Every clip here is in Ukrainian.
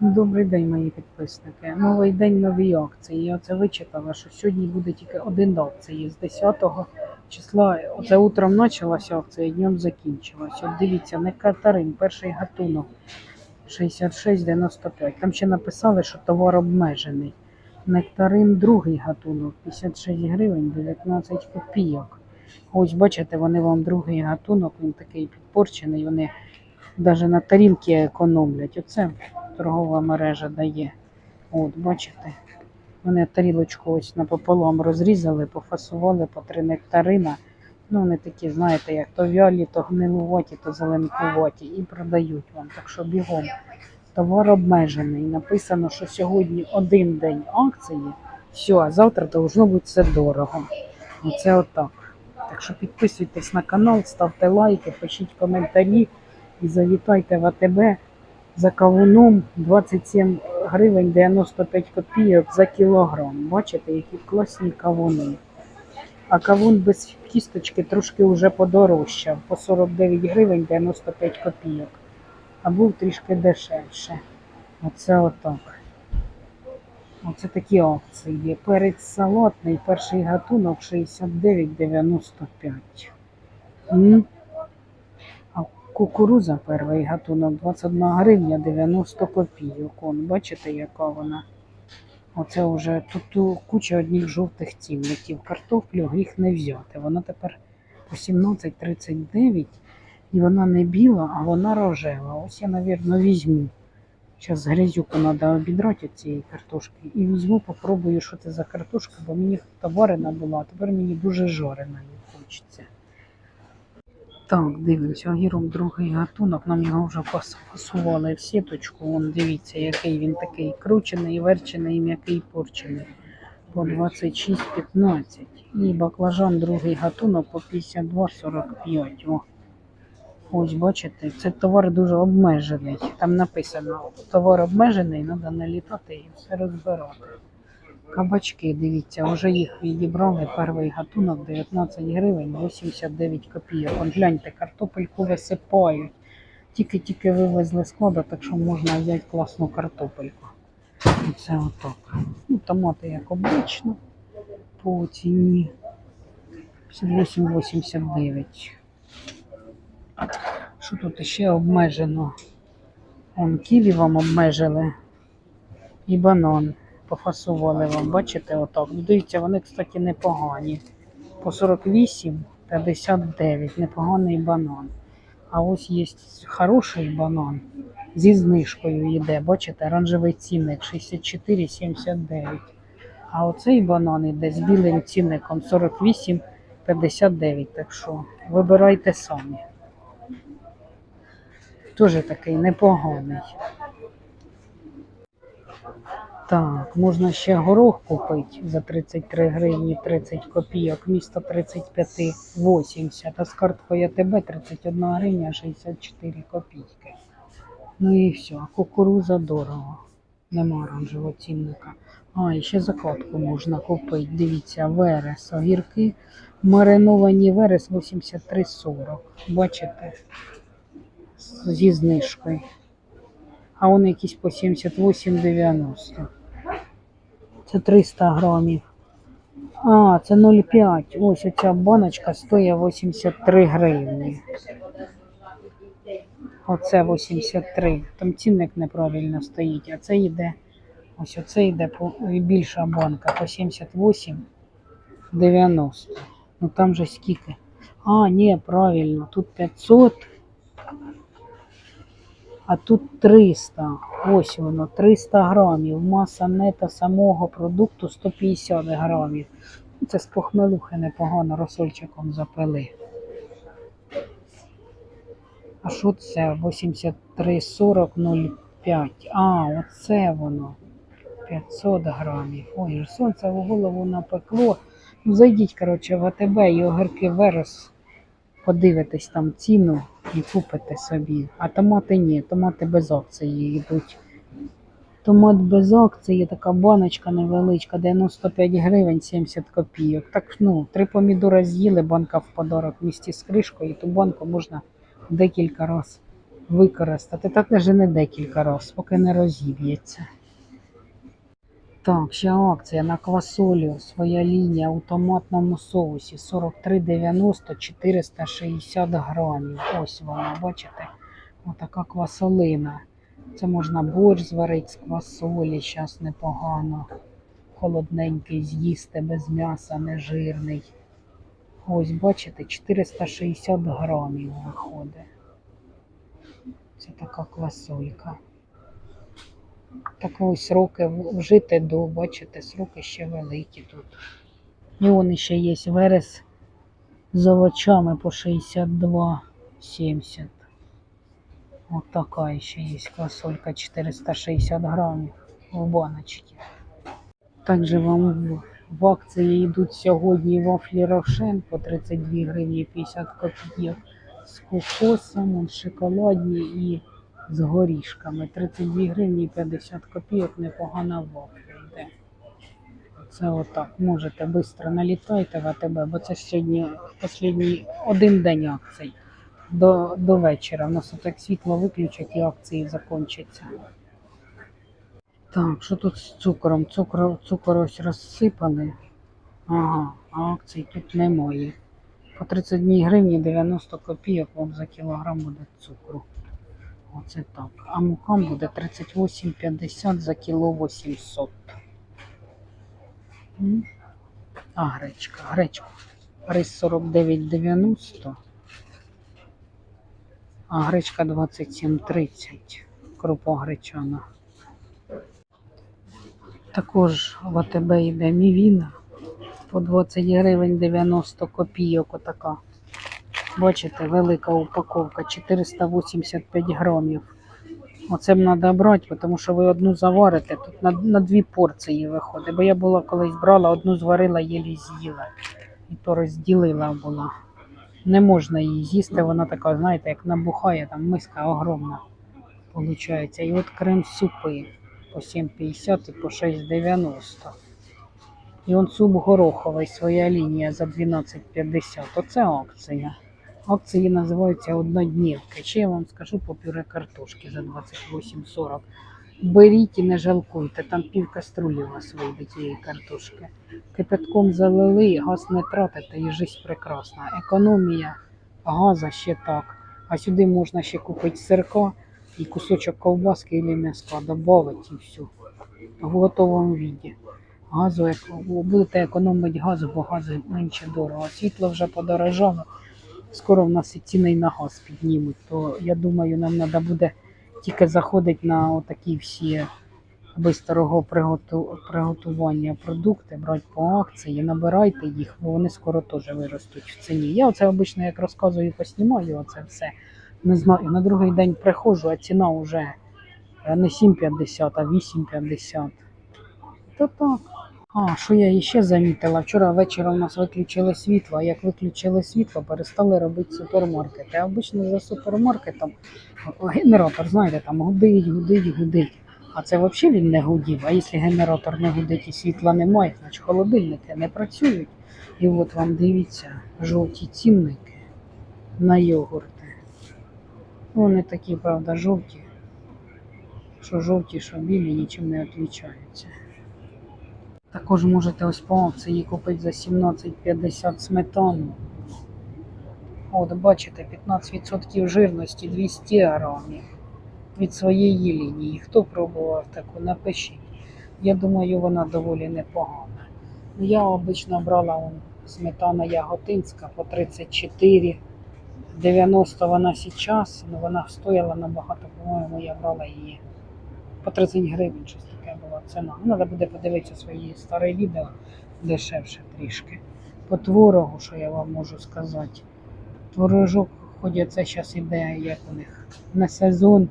Добрий день, мої підписники. Новий день, нові акції. Я оце вичитала, що сьогодні буде тільки один акції з 10 числа. Оце утром почалася акція, днем закінчилась. От дивіться, не нектарин, перший гатунок 66,95. Там ще написали, що товар обмежений. Нектарин, другий гатунок 56 гривень 19 копійок. Ось бачите, вони вам другий гатунок, він такий підпорчений. Вони навіть на тарілки економлять. Оце торгова мережа дає. От, бачите, вони тарілочку ось напополам розрізали, пофасували по три нектарина. Ну, вони такі, знаєте, як то вялі, то гнилуваті, то зеленкуваті і продають вам. Так що бігом. Товар обмежений. Написано, що сьогодні один день акції. Все, а завтра должно бути все дорого. Оце отак. Так що підписуйтесь на канал, ставте лайки, пишіть коментарі і завітайте в АТБ за кавуном 27 гривень 95 копійок за кілограм. Бачите, які класні кавуни. А кавун без кісточки трошки вже подорожчав по 49 гривень 95 копійок. А був трішки дешевше. Оце отак. Оце такі акції. Перець салатний, перший гатунок 69,95. Кукуруза перший гатунок 21 гривня 90 копійок. Он, бачите, яка вона? Оце вже тут куча одних жовтих цінників. Картоплю гріх не взяти. Вона тепер по 17,39 і вона не біла, а вона рожева. Ось я, мабуть, візьму. Зараз грязюку треба обідрати цієї картошки. І візьму, попробую, що це за картошка, бо мені та варена була, а тепер мені дуже жарена її хочеться. Так, дивимося, огірок другий гатунок, нам його вже пас- пасували в сіточку. Вон дивіться, який він такий кручений, верчений, м'який, порчений. По 26,15. І баклажан другий гатунок по 52,45. О. Ось бачите, це товар дуже обмежений. Там написано, товар обмежений, треба налітати і все розбирати. Кабачки, дивіться, вже їх відібрали. Перший гатунок 19 гривень 89 копійок. От гляньте, картопельку висипають. Тільки-тільки вивезли з складу, так що можна взяти класну картопельку. Оце отак. Ну, томати, як обично, по ціні 58,89. Що тут ще обмежено? Вон ківі вам обмежили і банан пофасували вам, бачите, отак. Ну, Дивіться, вони, кстати, непогані. По 48, 59, непоганий банан. А ось є хороший банан зі знижкою йде. Бачите, оранжевий цінник 64,79. А оцей банан йде з білим цінником 48,59. Так що вибирайте самі. Теж такий непоганий. Так, можна ще горох купити за 33 гривні 30 копійок, місто 35,80, а з карткою АТБ 31 гривня 64 копійки. Ну і все, а кукуруза дорого. Нема оранжевого цінника. А, і ще закладку можна купити. Дивіться, верес, огірки. Мариновані верес 83,40. Бачите? Зі знижкою. А вони якісь по 78,90. Це 300 грамів. А, це 0,5. Ось оця баночка стоїть 83 гривні. Оце 83. Там цінник неправильно стоїть, а це йде. Ось оце йде по більша банка по 78,90. Ну там же скільки. А, ні, правильно, тут 500. А тут 300. Ось воно, 300 грамів. Маса нета самого продукту 150 грамів. Це з похмелухи непогано розсольчиком запили. А що це? 83,40,05. А, оце воно. 500 грамів. Ой, ж сонце в голову напекло. Ну, зайдіть, коротше, в АТБ і огірки верес. Подивитесь там ціну і купите собі. А томати ні, томати без акції йдуть. Томат без акції, така баночка невеличка, 95 гривень 70 копійок. Так, ну, три помідори з'їли, банка в подарок в місті з кришкою, і ту банку можна декілька разів використати. Та теж не декілька разів, поки не розіб'ється. Так, ще акція на квасолю, своя лінія в автоматному соусі 43,90 460 грамів. Ось вона, бачите? Отака квасолина. Це можна борщ зварити з квасолі, зараз непогано. Холодненький з'їсти без м'яса, нежирний. Ось, бачите, 460 грамів виходить. Це така квасолька. Так ось сроки в- вжити до, бачите, сроки ще великі тут. І вон ще є верес з овочами по 62,70. От така ще є квасолька 460 грамів в баночці. Також вам в, акції йдуть сьогодні вафлі Рошен по 32 гривні 50 копійок з кокосом, шоколадні і з горішками. 32 гривні 50 копійок непогана вафля йде. Це отак. Можете швидко налітайте в АТБ, бо це сьогодні останній один день акцій. До, до вечора. У нас отак світло виключать і акції закінчаться. Так, що тут з цукром? Цукор, цукор ось розсипали. Ага, а акцій тут немає. По 32 гривні 90 копійок вам за кілограм буде цукру. Оце так. А мука буде 38,50 за кіло 800. А гречка, гречка. Рис 49,90. А гречка 27,30. Крупа гречана. Також в АТБ йде мівіна по 20 гривень 90 копійок. Отака. Бачите, велика упаковка 485 грамів. Оце б треба брати, тому що ви одну заварите, тут на, на дві порції виходить. Бо я була колись брала, одну зварила, єлі з'їла. І то розділила була. Не можна її з'їсти, вона така, знаєте, як набухає, там миска огромна. Получається. І от крем-супи по 7,50 і по 6,90. І он суп гороховий, своя лінія за 12,50. Оце акція. Акції називаються одноднівки. Ще я вам скажу по пюре картошки за 28,40. Беріть і не жалкуйте, там пів каструлі у вас вийде тієї картошки. Кипятком залили, газ не тратите і життя прекрасна. Економія газа ще так. А сюди можна ще купити сирка і кусочок ковбаски або м'яска додати і все. В готовому віді. Газу будете економити газ, бо газ менше дорого. Світло вже подорожало. Скоро в нас і ціни й на газ піднімуть, то я думаю, нам треба буде тільки заходити на отакі всі бистрого приготу- приготування продукти, брати по акції, набирайте їх, бо вони скоро теж виростуть в ціні. Я оце обично як розказую, поснімаю оце все. Не знаю, на другий день приходжу, а ціна вже не 7,50, а 8,50. То так. А, що я ще замітила? Вчора ввечері у нас виключили світло, а як виключили світло, перестали робити супермаркети. Обично за супермаркетом генератор, знаєте, там гудить, гудить, гудить. А це взагалі він не гудів. А якщо генератор не гудить і світла немає, значить холодильники не працюють. І от вам дивіться, жовті цінники на йогурти. Вони такі, правда, жовті. Що жовті, що білі, нічим не відрізняються. Також можете ось по акції купити за 17,50 сметану. От бачите, 15% жирності 200 грамів від своєї лінії. Хто пробував таку, напишіть. Я думаю, вона доволі непогана. Ну, Я обично брала сметана яготинська по 34. 90 вона зараз, але вона стояла набагато, по-моєму, я брала її по 30 гривень, щось була ціна. Ну, Треба буде подивитися свої старі відео дешевше трішки. По творогу, що я вам можу сказати. Творожок, хоч це зараз іде, як у них на сезон,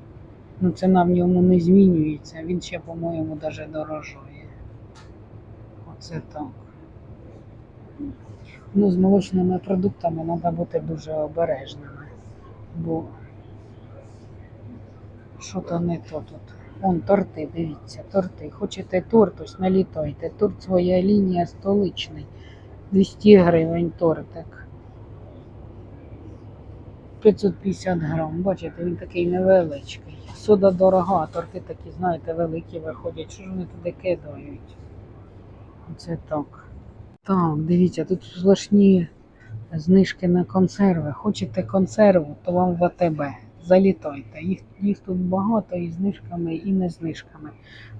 ну ціна в ньому не змінюється, він ще, по-моєму, навіть дорожує. Оце так. Ну, з молочними продуктами треба бути дуже обережними, бо що то не то тут. Вон торти, дивіться, торти. Хочете торт, ось налітайте. Торт своя лінія столичний. 200 гривень тортик. 550 грам. Бачите, він такий невеличкий. Сода дорога, торти такі, знаєте, великі виходять. Що ж вони туди кидають? Це так. Так, дивіться, тут сплошні знижки на консерви. Хочете консерву, то вам в АТБ. Залітайте. Їх, їх тут багато і знижками, і не знижками.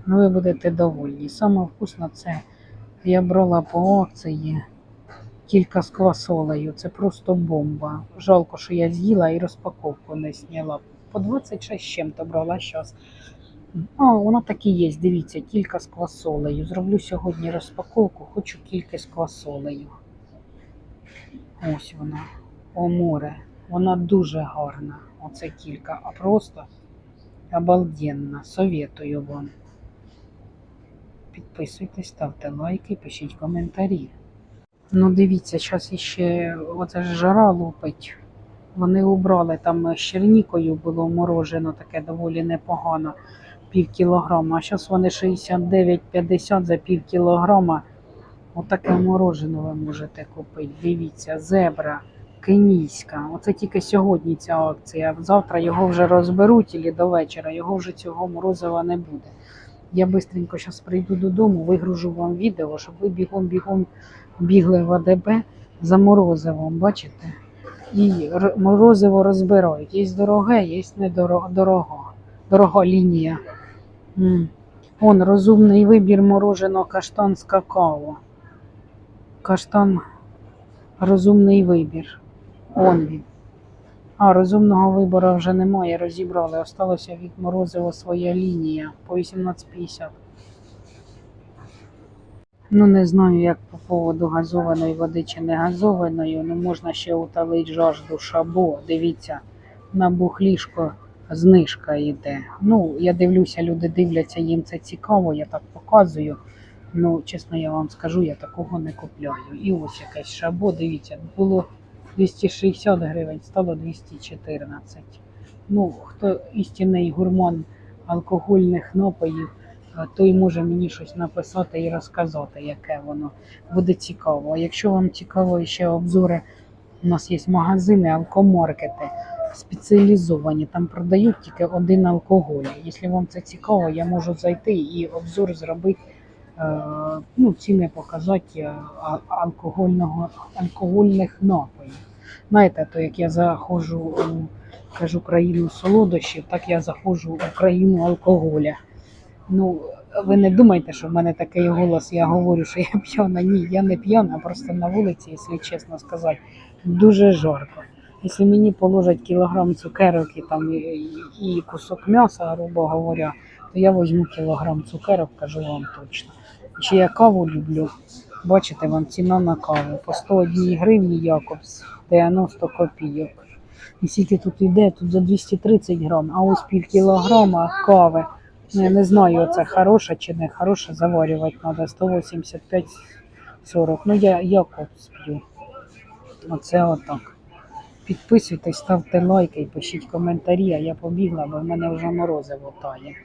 Ну ви будете довольні. Саме вкусно це я брала по акції кілька з квасолею. Це просто бомба. Жалко, що я з'їла і розпаковку не зняла. По 26 з чим-то брала зараз. А, вона так і є, дивіться, кілька з квасолею. Зроблю сьогодні розпаковку, хочу кілька з квасолею. Ось вона. О море. Вона дуже гарна. Оце кілька. А просто обалденна. Советую вам. Підписуйтесь, ставте лайки, пишіть коментарі. Ну, дивіться, зараз іще оце ж жара лупить. Вони убрали там з чернікою було морожено таке доволі непогано, пів кілограма. А зараз вони 69,50 за пів кілограма. Отаке морожено ви можете купити. Дивіться, зебра, кенійська. Оце тільки сьогодні ця акція. Завтра його вже розберуть і до вечора. Його вже цього морозива не буде. Я швидко зараз прийду додому, вигружу вам відео, щоб ви бігом-бігом бігли в АДБ за морозивом, бачите? І морозиво розбирають. Є дороге, є недорого. Дорога, лінія. М. Он розумний вибір мороженого каштан з какао. Каштан розумний вибір. Он він. А, розумного вибору вже немає, розібрали. Осталося від морозива своя лінія по 18,50. Ну, не знаю, як по поводу газованої води чи не газованої, ну можна ще утолити жажду шабо. Дивіться, на бухлішко знижка йде. Ну, я дивлюся, люди дивляться, їм це цікаво, я так показую. Ну, чесно, я вам скажу, я такого не купляю. І ось якесь шабо, дивіться, було 260 гривень, стало 214. Ну, хто істинний гурман алкогольних напоїв, той може мені щось написати і розказати, яке воно буде цікаво. А якщо вам цікаво ще обзори, у нас є магазини, алкомаркети спеціалізовані, там продають тільки один алкоголь. Якщо вам це цікаво, я можу зайти і обзор зробити. Е, Ну, ціни показати е, алкогольного, алкогольних напоїв. Знаєте, то як я заходжу у кажу країну солодощів, так я заходжу у країну алкоголя. Ну, ви не думайте, що в мене такий голос, я говорю, що я п'яна. Ні, я не п'яна, просто на вулиці, якщо чесно сказати, дуже жарко. Якщо мені положать кілограм цукерок і, там, і, і кусок м'яса, грубо говоря, то я візьму кілограм цукерок, кажу вам точно. Чи я каву люблю? Бачите, вам ціна на каву. По 101 гривні Якобс 90 копійок. І скільки тут йде, тут за 230 грам, а ось пів кілограма кави. Ну, я не знаю, це хороша чи не хороша, заварювати треба 185-40. Ну, я Якобс п'ю. Оце отак. Підписуйтесь, ставте лайки і пишіть коментарі, а я побігла, бо в мене вже морозиво тає.